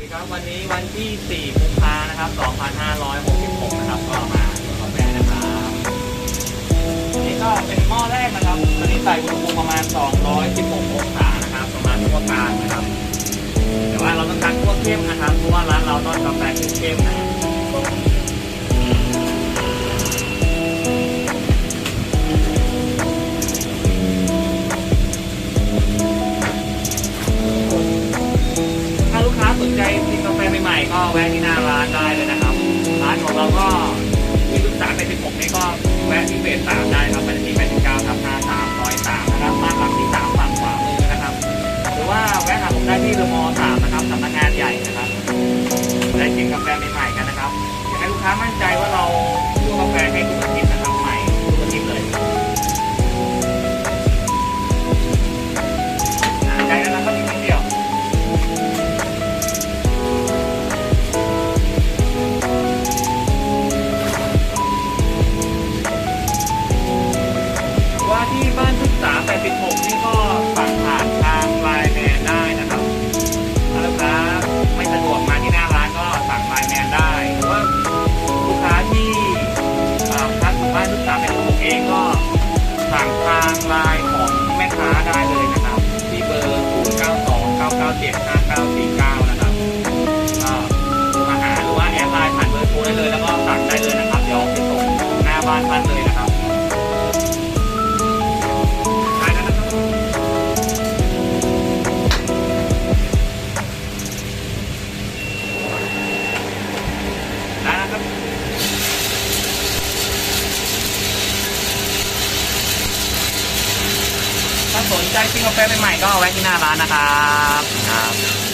สวัสดีครับวันนี้วันที่ 4 กุมภานะครับ 2566 นะครับ ก็มาขอแฟนนะครับอันนี่ก็เป็นหม้อแรกนะครับตอนนี้ใส่อุณหภูมิประมาณ 216 องศานะครับ ประมาณทั่วกลางนะครับ แต่ว่าเราต้องการคั่วเข้มนะครับ เพราะว่าร้านเราต้องกาแฟเข้มๆนะถ้ นใจกินกาแฟใหม่ๆก็แวะที่หน้าร้านได้เลยนะครับ ร้านของเราก็ที่ลูกสาวเป็น16นี่ก็แวะที่เฟส3ได้ครับเป็นที่89ทับ53ซอย3นะครับบ้านหลังที่3ฝั่งขวามือนะครับ หรือว่าแวะหาผมได้ที่เดอะมอลล์3นะครับสำนักงานใหญ่นะครับ ได้กินกาแฟใหม่ๆกันนะครับอยากให้ลูกค้ามั่นใจว่าเราคั่วกาแฟให้ทุกางไลน์ของแม่ค้าได้เลยนะครับ ที่เบอร์ 092 997 5949 นะครับก็มาหาหรือว่าแอดไลน์ผ่านเบอร์โทรได้เลยแล้วก็สั่งได้เลยนะครับ เดี๋ยวจะส่งหน้าบ้านท่านเลย สนใจกินกาแฟใหม่ๆก็แวะที่หน้าร้านนะครับครับ